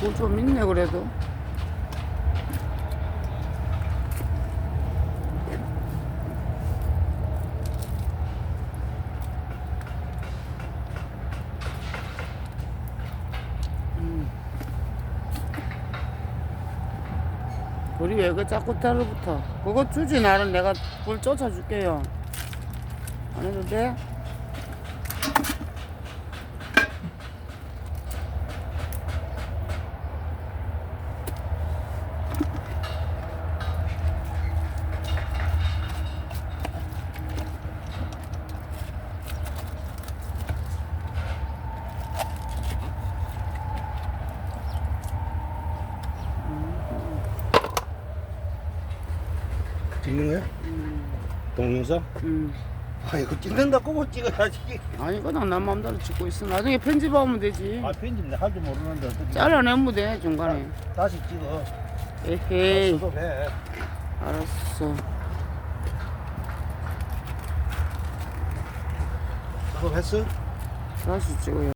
그거 좀 있네 그래도 음. 우리 왜 그 자꾸 따로부터 그거 주지 나는 내가 불 쫓아줄게요 안 해도 돼? 찍는 거야? 동영상? 음. 아 이거 찍는다고 못 찍어야지. 아니 그냥 내 마음대로 찍고 있어 나중에 편집하면 되지 아 편집 내가 할줄 모르는데 어떻게 잘라내면 돼 중간에 다시 찍어. 에헤이 수도해. 알았어 수도했어? 다시 찍어요